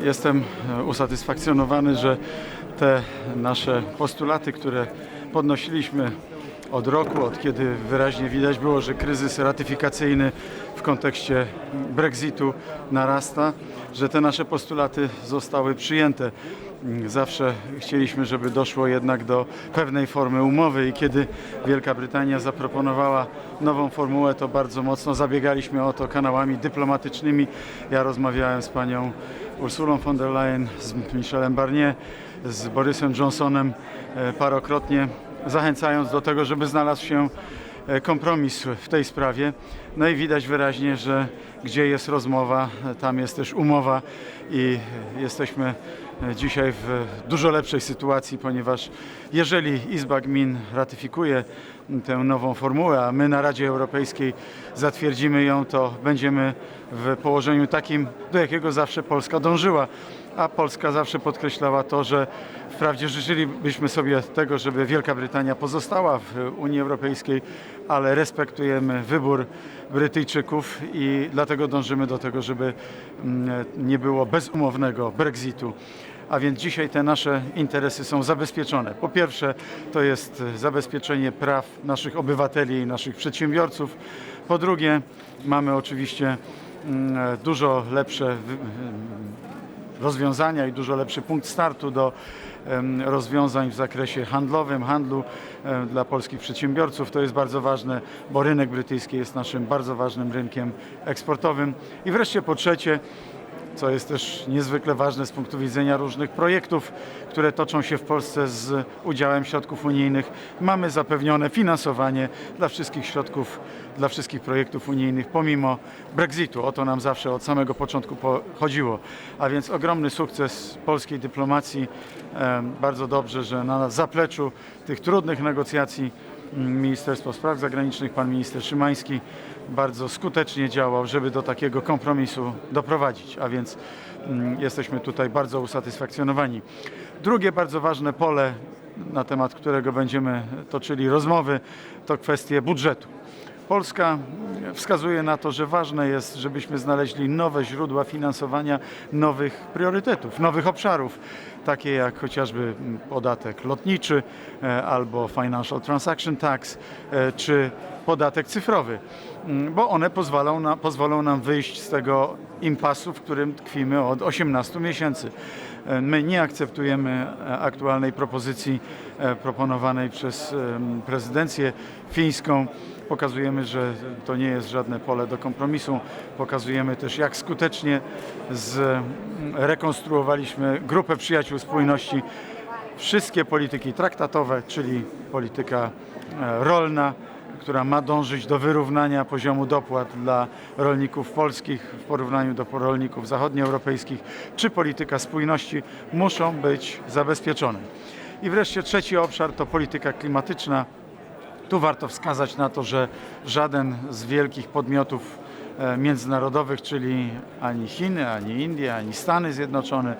Jestem e, usatysfakcjonowany, że te nasze postulaty, które podnosiliśmy od roku, od kiedy wyraźnie widać było, że kryzys ratyfikacyjny w kontekście Brexitu narasta, że te nasze postulaty zostały przyjęte. Zawsze chcieliśmy, żeby doszło jednak do pewnej formy umowy i kiedy Wielka Brytania zaproponowała nową formułę, to bardzo mocno zabiegaliśmy o to kanałami dyplomatycznymi. Ja rozmawiałem z panią Ursulą von der Leyen, z Michelem Barnier, z Borysem Johnsonem e, parokrotnie, zachęcając do tego, żeby znalazł się e, kompromis w tej sprawie. No i widać wyraźnie, że gdzie jest rozmowa, tam jest też umowa i jesteśmy dzisiaj w dużo lepszej sytuacji, ponieważ jeżeli Izba Gmin ratyfikuje tę nową formułę, a my na Radzie Europejskiej zatwierdzimy ją, to będziemy w położeniu takim, do jakiego zawsze Polska dążyła. A Polska zawsze podkreślała to, że wprawdzie życzylibyśmy sobie tego, żeby Wielka Brytania pozostała w Unii Europejskiej, ale respektujemy wybór Brytyjczyków i dlatego dążymy do tego, żeby mm, nie było bezumownego Brexitu. A więc dzisiaj te nasze interesy są zabezpieczone. Po pierwsze, to jest zabezpieczenie praw naszych obywateli i naszych przedsiębiorców. Po drugie, mamy oczywiście mm, dużo lepsze rozwiązania i dużo lepszy punkt startu do rozwiązań w zakresie handlowym, handlu dla polskich przedsiębiorców. To jest bardzo ważne, bo rynek brytyjski jest naszym bardzo ważnym rynkiem eksportowym. I wreszcie po trzecie, co jest też niezwykle ważne z punktu widzenia różnych projektów, które toczą się w Polsce z udziałem środków unijnych. Mamy zapewnione finansowanie dla wszystkich środków, dla wszystkich projektów unijnych, pomimo Brexitu. O to nam zawsze od samego początku po- chodziło. A więc ogromny sukces polskiej dyplomacji. Bardzo dobrze, że na zapleczu tych trudnych negocjacji Ministerstwo Spraw Zagranicznych, pan minister Szymański bardzo skutecznie działał, żeby do takiego kompromisu doprowadzić, a więc mm, jesteśmy tutaj bardzo usatysfakcjonowani. Drugie bardzo ważne pole, na temat którego będziemy toczyli rozmowy, to kwestie budżetu. Polska wskazuje na to, że ważne jest, żebyśmy znaleźli nowe źródła finansowania nowych priorytetów, nowych obszarów, takie jak chociażby podatek lotniczy e, albo Financial Transaction Tax e, czy podatek cyfrowy, Mm, bo one pozwolą, na, pozwolą nam wyjść z tego impasu, w którym tkwimy od 18 miesięcy. E, My nie akceptujemy e, aktualnej propozycji e, proponowanej przez prezydencję fińską. Pokazujemy, że to nie jest żadne pole do kompromisu. Pokazujemy też, jak skutecznie zrekonstruowaliśmy grupę przyjaciół spójności. Wszystkie polityki traktatowe, czyli polityka rolna, która ma dążyć do wyrównania poziomu dopłat dla rolników polskich w porównaniu do rolników zachodnioeuropejskich, czy polityka spójności muszą być zabezpieczone. I wreszcie trzeci obszar to polityka klimatyczna. Tu warto wskazać na to, że żaden z wielkich podmiotów międzynarodowych, czyli ani Chiny, ani Indie, ani Stany Zjednoczone,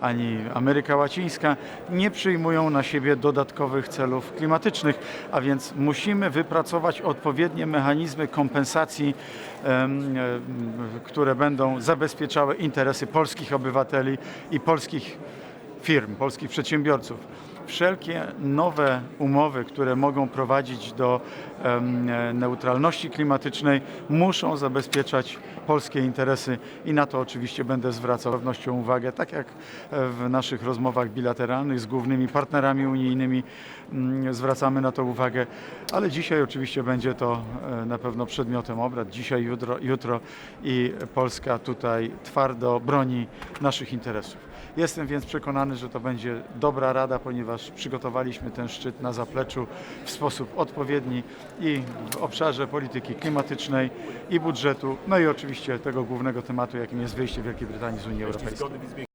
ani Ameryka Łacińska nie przyjmują na siebie dodatkowych celów klimatycznych, a więc musimy wypracować odpowiednie mechanizmy kompensacji, em, które będą zabezpieczały interesy polskich obywateli i polskich firm, polskich przedsiębiorców. Wszelkie nowe umowy, które mogą prowadzić do e, neutralności klimatycznej, muszą zabezpieczać polskie interesy. I na to oczywiście będę zwracał z pewnością uwagę, tak jak e, w naszych rozmowach bilateralnych z głównymi partnerami unijnymi mm, zwracamy na to uwagę, ale dzisiaj oczywiście będzie to e, na pewno przedmiotem obrad, dzisiaj, jutro, jutro i Polska tutaj twardo broni naszych interesów. Jestem więc przekonany, że to będzie dobra rada, ponieważ przygotowaliśmy ten szczyt na zapleczu w sposób odpowiedni i w obszarze polityki klimatycznej i budżetu, no i oczywiście tego głównego tematu, jakim jest wyjście Wielkiej Brytanii z Unii Europejskiej.